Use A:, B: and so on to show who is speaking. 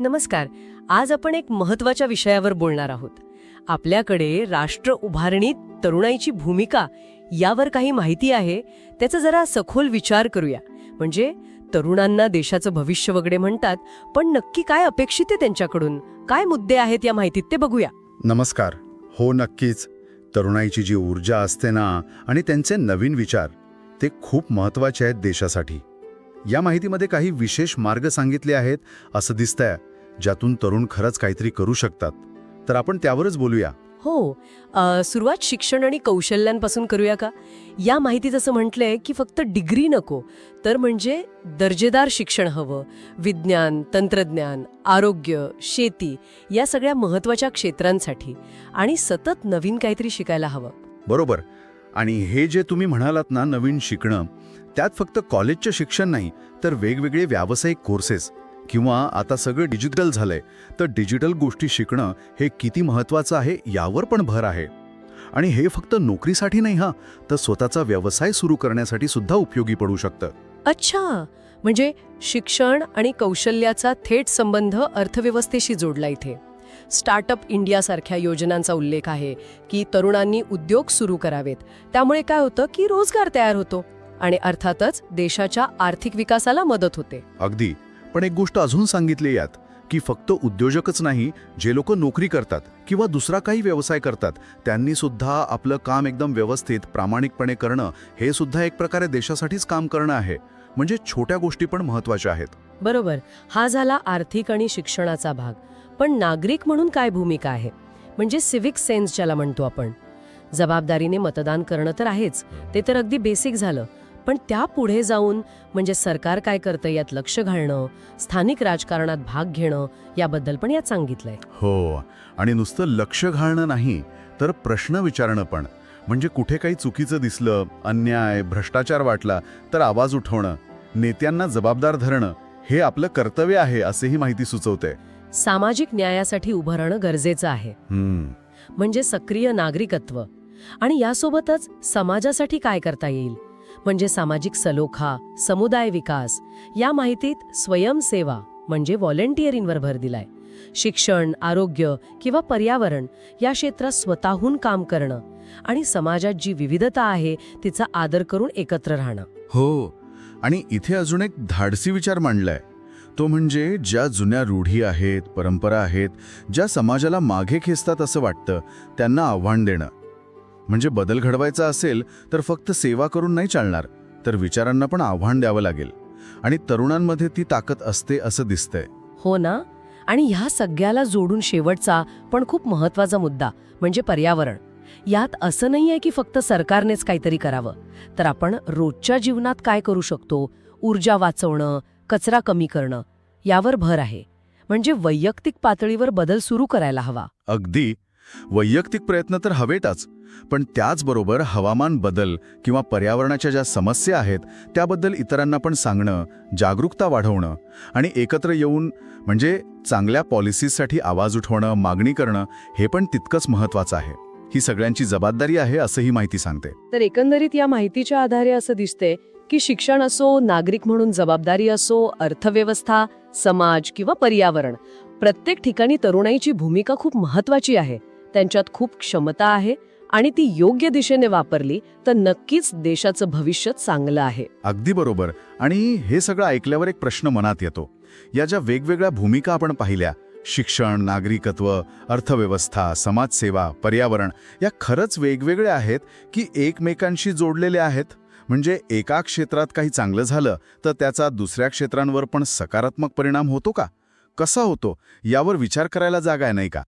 A: नमस्कार. आज आपण एक महत्त्वाच्या विषयावर बोलणार आहोत. आपल्याकडे राष्ट्र उभारणीत तरुणाईची भूमिका यावर काही माहिती आहे त्याचा जरा सखोल विचार करूया. म्हणजे तरुणांना देशाचं भविष्य वगैरे म्हणतात पण नक्की काय अपेक्षित आहे त्यांच्याकडून? काय मुद्दे आहेत या माहितीत ते बघूया.
B: नमस्कार. हो नक्कीच. तरुणाईची जी ऊर्जा असते ना आणि त्यांचे नवीन विचार ते खूप महत्त्वाचे आहेत देशासाठी. या माहितीमध्ये काही विशेष मार्ग सांगितले आहेत असं दिसतंय. ज्यातून तरुण खरंच काहीतरी करू शकतात. तर आपण त्यावरच बोलूया.
A: हो. सुरुवात शिक्षण आणि कौशल्यांपासून करूया का? या माहितीत असं म्हटलंय की फक्त डिग्री नको तर म्हणजे दर्जेदार शिक्षण हवं. विज्ञान तंत्रज्ञान आरोग्य शेती या सगळ्या महत्त्वाच्या क्षेत्रांसाठी आणि सतत नवीन काहीतरी शिकायला हवं.
B: बरोबर. आणि हे जे तुम्ही म्हणालात ना नवीन शिकणं त्यात फक्त कॉलेजचं शिक्षण नाही तर वेगवेगळे व्यावसायिक कोर्सेस किंवा आता सगळं डिजिटल झालंय तर डिजिटल गोष्टी शिकणं हे किती महत्त्वाचं आहे यावर पण भर आहे. आणि हे फक्त नोकरीसाठी नाही हा तर स्वतःचा व्यवसाय सुरू करण्यासाठी सुद्धा उपयोगी पडू शकतं.
A: अच्छा! म्हणजे शिक्षण आणि कौशल्याचा थेट संबंध अर्थव्यवस्थेशी जोडला इथे. स्टार्टअप इंडियासारख्या योजनांचा उल्लेख आहे की तरुणांनी उद्योग सुरू करावेत. त्यामुळे काय होतं की रोजगार तयार होतो आणि अर्थातच देशाच्या आर्थिक विकासाला मदत होते.
B: अगदी. पण एक गोष्ट अजून सांगितली यात की फक्त उद्योजकच नाही जे लोक नोकरी करतात किंवा दुसरा काही व्यवसाय करतात त्यांनी सुद्धा आपलं काम एकदम व्यवस्थित प्रामाणिकपणे करणं हे सुद्धा एक प्रकारे देशासाठीच काम करणं आहे. म्हणजे छोट्या गोष्टी पण महत्त्वाच्या आहेत.
A: बरोबर. हा झाला आर्थिक आणि शिक्षणाचा भाग. पण नागरिक म्हणून काय भूमिका आहे? म्हणजे सिव्हिक सेन्स ज्याला म्हणतो आपण. जबाबदारीने मतदान करणं तर आहेच. ते तर अगदी बेसिक झालं. पण त्या पुढे जाऊन म्हणजे सरकार काय करतं यात लक्ष घालणं स्थानिक राजकारणात भाग घेणं याबद्दल पण यात सांगितलंय.
B: हो आणि नुसतं लक्ष घालणं नाही तर प्रश्न विचारणं पण. म्हणजे कुठे काही चुकीचं दिसलं अन्याय भ्रष्टाचार वाटला तर आवाज उठवणं नेत्यांना जबाबदार धरणं हे आपलं कर्तव्य आहे असेही माहिती सुचवते
A: सामाजिक न्यायासाठी उभं राहणं गरजेचं आहे. म्हणजे सक्रिय नागरिकत्व. आणि यासोबतच समाजासाठी काय करता येईल? म्हणजे सामाजिक सलोखा समुदाय विकास या माहितीत स्वयंसेवा म्हणजे व्हॉलेंटिअरिंगवर भर दिलाय. शिक्षण आरोग्य किंवा पर्यावरण या क्षेत्रात स्वतःहून काम करणं आणि समाजात जी विविधता आहे तिचा आदर करून एकत्र राहणं.
B: हो आणि इथे अजून एक धाडसी विचार मांडलाय. तो म्हणजे ज्या जुन्या रूढी आहेत परंपरा आहेत ज्या समाजाला मागे खेचतात असं वाटतं त्यांना आव्हान देणं. म्हणजे बदल घडवायचा असेल तर फक्त सेवा करून नाही चालणार तर विचारांना पण आव्हान द्यावं लागेल. आणि तरुणांमध्ये ती ताकद असते असं दिसतंय.
A: हो ना? आणि ह्या सगळ्याला जोडून शेवटचा पण खूप महत्त्वाचा मुद्दा म्हणजे पर्यावरण. यात असं नाहीये की फक्त सरकारनेच काहीतरी करावं. तर आपण रोजच्या जीवनात काय करू शकतो? ऊर्जा वाचवणं कचरा कमी करणं यावर भर आहे. म्हणजे वैयक्तिक पातळीवर बदल सुरू करायला हवा.
B: अगदी. वैयक्तिक प्रयत्न तर हवेतच. पण त्याचबरोबर हवामान बदल किंवा पर्यावरणाच्या ज्या समस्या आहेत त्याबद्दल इतरांना पण सांगणं जागरूकता वाढवणं आणि एकत्र येऊन म्हणजे चांगल्या पॉलिसीजसाठी आवाज उठवणं मागणी करणं हे पण तितकंच महत्वाचं आहे. ही सगळ्यांची जबाबदारी आहे असंही माहिती सांगते.
A: तर एकंदरीत या माहितीच्या आधारे असं दिसते की शिक्षण असो नागरिक म्हणून जबाबदारी असो अर्थव्यवस्था समाज किंवा पर्यावरण प्रत्येक ठिकाणी तरुणाईची भूमिका खूप महत्वाची आहे. त्यांच्यात खूप क्षमता आहे आणि ती योग्य दिशेने वापरली तर नक्कीच देशाचं भविष्य चांगलं आहे.
B: अगदी बरोबर. आणि हे सगळं ऐकल्यावर एक प्रश्न मनात येतो. या ज्या वेगवेगळ्या भूमिका आपण पाहिल्या शिक्षण नागरिकत्व अर्थव्यवस्था समाजसेवा पर्यावरण या खरंच वेगवेगळ्या आहेत की एकमेकांशी जोडलेल्या आहेत? म्हणजे एका क्षेत्रात काही चांगलं झालं तर त्याचा दुसऱ्या क्षेत्रांवर पण सकारात्मक परिणाम होतो का? कसा होतो? यावर विचार करायला जागा आहे नाही का?